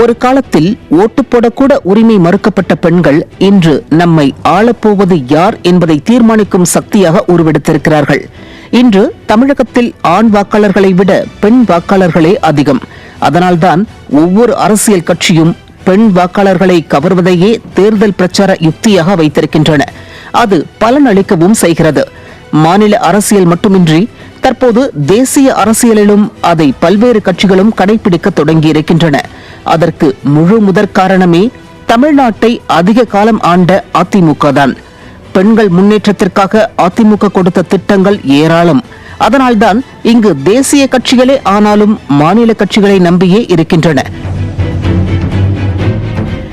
ஒரு காலத்தில் ஓட்டு போடக்கூட உரிமை மறுக்கப்பட்ட பெண்கள் இன்று நம்மை ஆளப்போவது யார் என்பதை தீர்மானிக்கும் சக்தியாக உருவெடுத்திருக்கிறார்கள். இன்று தமிழகத்தில் ஆண் வாக்காளர்களை விட பெண் வாக்காளர்களே அதிகம். அதனால்தான் ஒவ்வொரு அரசியல் கட்சியும் பெண் வாக்காளர்களை கவர்வதையே தேர்தல் பிரச்சார யுக்தியாக வைத்திருக்கின்றன. அது பலனளிக்கவும் செய்கிறது. மாநில அரசியல் மட்டுமின்றி தற்போது தேசிய அரசியலிலும் அதை பல்வேறு கட்சிகளும் கடைபிடிக்க தொடங்கியிருக்கின்றன. அதற்கு முழு முதற் காரணமே தமிழ்நாட்டை அதிக காலம் ஆண்ட அதிமுக தான். பெண்கள் முன்னேற்றத்திற்காக அதிமுக கொடுத்த திட்டங்கள் ஏராளம். அதனால்தான் இங்கு தேசிய கட்சிகளே ஆனாலும் மாநில கட்சிகளை நம்பியே இருக்கின்றன.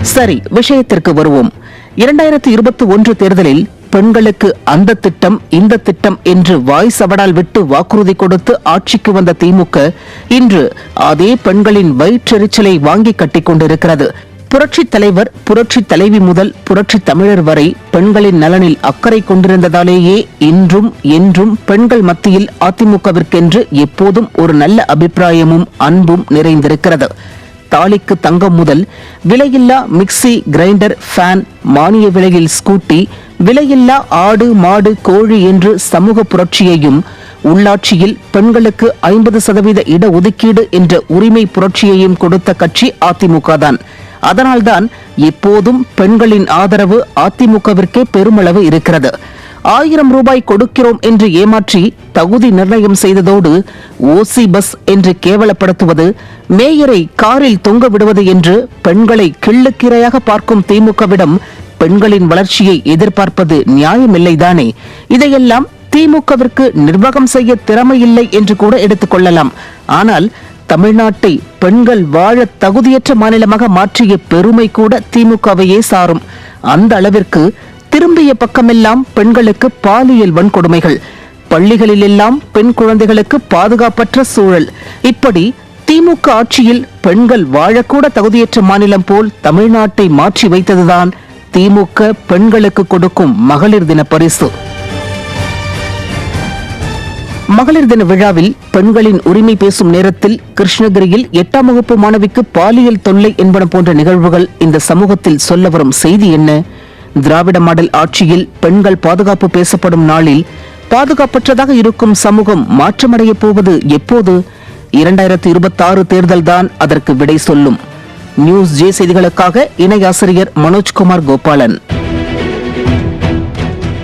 சரி விஷயத்திற்கு வருவோம். இரண்டாயிரத்தி இருபத்தி ஒன்று தேர்தலில் பெண்களுக்கு அந்த திட்டம் இந்த திட்டம் என்று வாய் சவடால் விட்டு வாக்குறுதி கொடுத்து ஆட்சிக்கு வந்த திமுக இன்று அதே பெண்களின் வயிற்றெரிச்சலை வாங்கி கட்டிக் கொண்டிருக்கிறது. புரட்சி தலைவர் புரட்சி தலைவி முதல் புரட்சி தமிழர் வரை பெண்களின் நலனில் அக்கறை கொண்டிருந்ததாலேயே இன்றும் என்றும் பெண்கள் மத்தியில் அதிமுகவிற்கென்று எப்போதும் ஒரு நல்ல அபிப்பிராயமும் அன்பும் நிறைந்திருக்கிறது. தாலிக்கு தங்கம் முதல் விலையில்லா மிக்சி கிரைண்டர் ஃபேன் மானிய விலையில் ஸ்கூட்டி விலையில்லா ஆடு மாடு கோழி என்று சமூக புரட்சியையும் உள்ளாட்சியில் பெண்களுக்கு ஐம்பது சதவீத இடஒதுக்கீடு என்ற உரிமை புரட்சியையும் கொடுத்த கட்சி அதிமுக தான் அதனால்தான் எப்போதும் பெண்களின் ஆதரவு அதிமுகவிற்கே பெருமளவு இருக்கிறது. ஆயிரம் ரூபாய் கொடுக்கிறோம் என்று ஏமாற்றி தகுதி நிர்ணயம் செய்ததோடு ஓசி பஸ் என்று கேவலப்படுத்துவது மேயரை காரில் தொங்க விடுவது என்று பெண்களை கிள்ளுக்கிரையாக பார்க்கும் திமுகவிடம் பெண்களின் வளர்ச்சியை எதிர்பார்ப்பது நியாயமில்லைதானே? இதையெல்லாம் திமுகவிற்கு நிர்வாகம் செய்ய திறமையில்லை என்று கூட எடுத்துக்கொள்ளலாம் ஆனால் தமிழ்நாட்டை பெண்கள் வாழ தகுதியற்ற மாநிலமாக மாற்றிய பெருமை கூட திமுகவையே சாரும். அந்த அளவிற்கு திரும்பிய பக்கமெல்லாம் பெண்களுக்கு பாலியல் வன்கொடுமைகள். பள்ளிகளிலெல்லாம் பெண் குழந்தைகளுக்கு பாதுகாப்பற்ற சூழல். இப்படி திமுக ஆட்சியில் பெண்கள் வாழக்கூட தகுதியற்ற மாநிலம் போல் தமிழ்நாட்டை மாற்றி வைத்ததுதான் திமுக பெண்களுக்கு கொடுக்கும் மகளிர் தின பரிசு. மகளிர் தின விழாவில் பெண்களின் உரிமை பேசும் நேரத்தில் கிருஷ்ணகிரியில் எட்டாம் வகுப்பு மாணவிக்கு பாலியல் தொல்லை என்பன போன்ற நிகழ்வுகள் இந்த சமூகத்தில் சொல்ல வரும் செய்தி என்ன? திராவிட மாடல் ஆட்சியில் பெண்கள் பாதுகாப்பு பேசப்படும் நாளில் பாதுகாப்பற்றதாக இருக்கும் சமூகம் மாற்றமடைய போவது எப்போது? இரண்டாயிரத்தி இருபத்தி ஆறு தேர்தல்தான் அதற்கு விடை சொல்லும். நியூஸ் ஜே செய்திகளுக்காக இணை ஆசிரியர் மனோஜ்குமார் கோபாலன்.